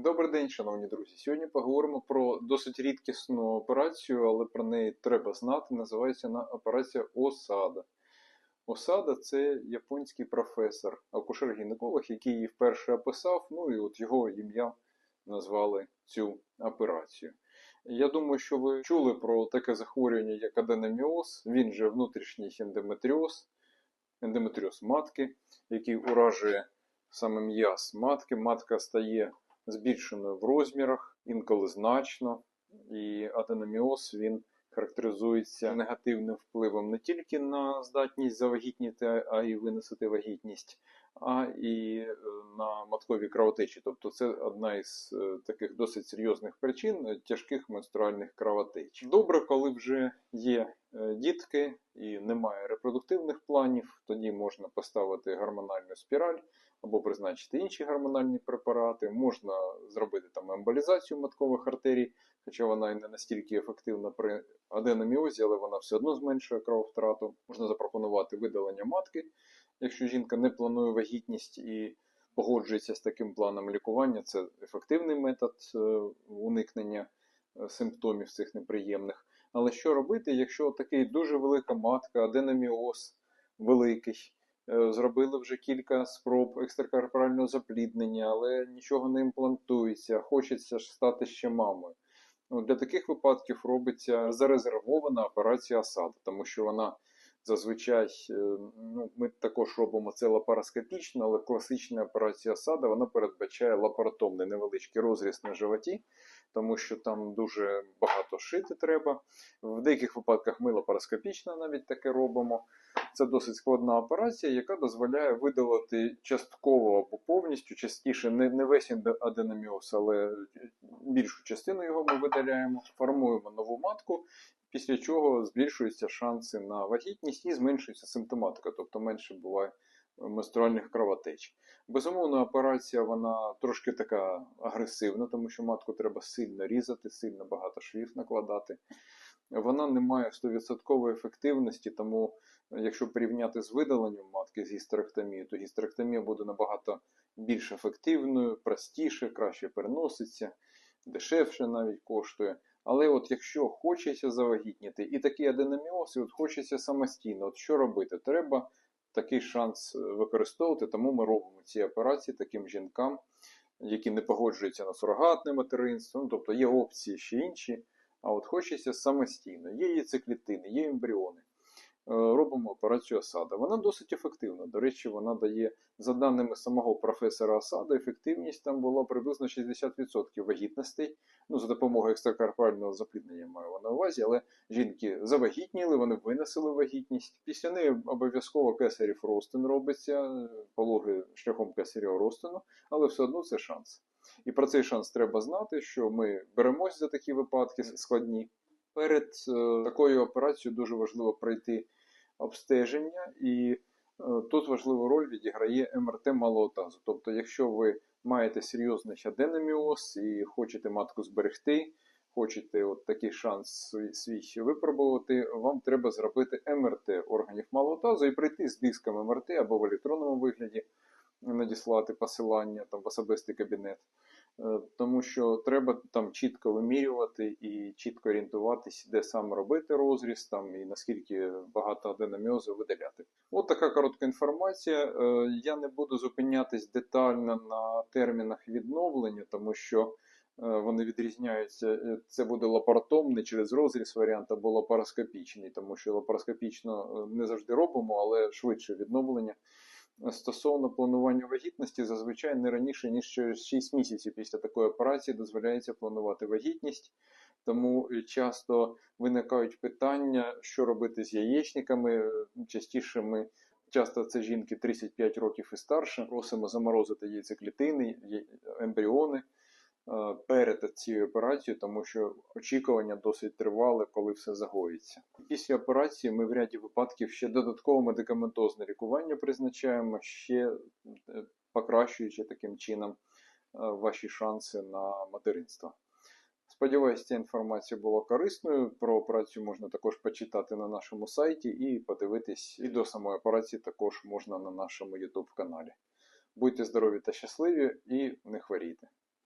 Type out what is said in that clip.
Добрий день, шановні друзі. Сьогодні поговоримо про досить рідкісну операцію, але про неї треба знати. Називається вона операція Осада. Осада це японський професор, акушер-гінеколог, який її вперше описав. Ну і от його ім'я назвали цю операцію. Я думаю, що ви чули про таке захворювання, як аденоміоз, він же внутрішній ендометріоз, ендометріоз матки, який уражує саме м'яз матки. Матка стає збільшеною в розмірах, інколи значно. І аденоміоз він характеризується негативним впливом не тільки на здатність завагітніти, а й виносити вагітність, а і е, на маткові кровотечі. Тобто це одна із е, таких досить серйозних причин е, тяжких менструальних кровотеч. Добре, коли вже є дітки і немає репродуктивних планів, тоді можна поставити гормональну спіраль або призначити інші гормональні препарати. Можна зробити там емболізацію маткових артерій, хоча вона і не настільки ефективна при аденоміозі, але вона все одно зменшує крововтрату. Можна запропонувати видалення матки, якщо жінка не планує вагітність і погоджується з таким планом лікування. Це ефективний метод е, уникнення е, симптомів цих неприємних. Але що робити, якщо такий дуже велика матка, аденоміоз великий, е, зробили вже кілька спроб екстракорпорального запліднення, але нічого не імплантується, хочеться ж стати ще мамою. Ну, Для таких випадків робиться зарезервована операція осади, тому що вона зазвичай е, ну, ми також робимо це лапароскопічно, але класична операція осада вона передбачає лапаротомний невеличкий розріз на животі, тому що там дуже багато шити треба. В деяких випадках ми лапароскопічно навіть таке робимо. Це досить складна операція, яка дозволяє видалити частково або повністю, частіше не, не весь аденоміоз, але більшу частину його ми видаляємо, формуємо нову матку, після чого збільшуються шанси на вагітність і зменшується симптоматика, тобто менше буває менструальних кровотеч. Безумовно, операція вона трошки така агресивна, тому що матку треба сильно різати, сильно багато швів накладати. Вона не має 100% ефективності, тому якщо порівняти з видаленням матки з гістеректомією, то гістеректомія буде набагато більш ефективною, простіше, краще переноситься, дешевше навіть коштує. Але от якщо хочеться завагітніти, і такий аденоміоз, і от хочеться самостійно, от що робити? Треба такий шанс використовувати, тому ми робимо ці операції таким жінкам, які не погоджуються на сурогатне материнство, ну, тобто є опції ще інші. А от хочеться самостійно. Є яйцеклітини, є ембріони. Е, робимо операцію Асада. Вона досить ефективна. До речі, вона дає, за даними самого професора Асада, ефективність там була приблизно 60% вагітностей. Ну, за допомогою екстракарпального запліднення маю на увазі, але жінки завагітніли, вони винесли вагітність. Після неї обов'язково кесарів розтин робиться, пологи шляхом кесарів розтину, але все одно це шанс. І про цей шанс треба знати, що ми беремось за такі випадки складні. Перед е, такою операцією дуже важливо пройти обстеження, і е, тут важливу роль відіграє МРТ малого тазу. Тобто, якщо ви маєте серйозний аденоміоз і хочете матку зберегти, хочете от такий шанс свій, випробувати, вам треба зробити МРТ органів малого тазу і прийти з диском МРТ або в електронному вигляді, надіслати посилання там, в особистий кабінет. Е, тому що треба там чітко вимірювати і чітко орієнтуватись, де саме робити розріз, там і наскільки багато аденоміозу видаляти. От така коротка інформація. Е, я не буду зупинятись детально на термінах відновлення, тому що е, вони відрізняються. Це буде лапаротомний через розріз варіант або лапароскопічний, тому що лапароскопічно не завжди робимо, але швидше відновлення стосовно планування вагітності, зазвичай не раніше, ніж через 6 місяців після такої операції дозволяється планувати вагітність. Тому часто виникають питання, що робити з яєчниками. Частіше ми, часто це жінки 35 років і старше, просимо заморозити яйцеклітини, ембріони. Е, перед цією операцією, тому що очікування досить тривале, коли все загоїться. Після операції ми в ряді випадків ще додатково медикаментозне лікування призначаємо, ще е, покращуючи таким чином е, ваші шанси на материнство. Сподіваюся, ця інформація була корисною. Про операцію можна також почитати на нашому сайті і подивитись і до самої операції також можна на нашому YouTube каналі. Будьте здорові та щасливі і не хворійте!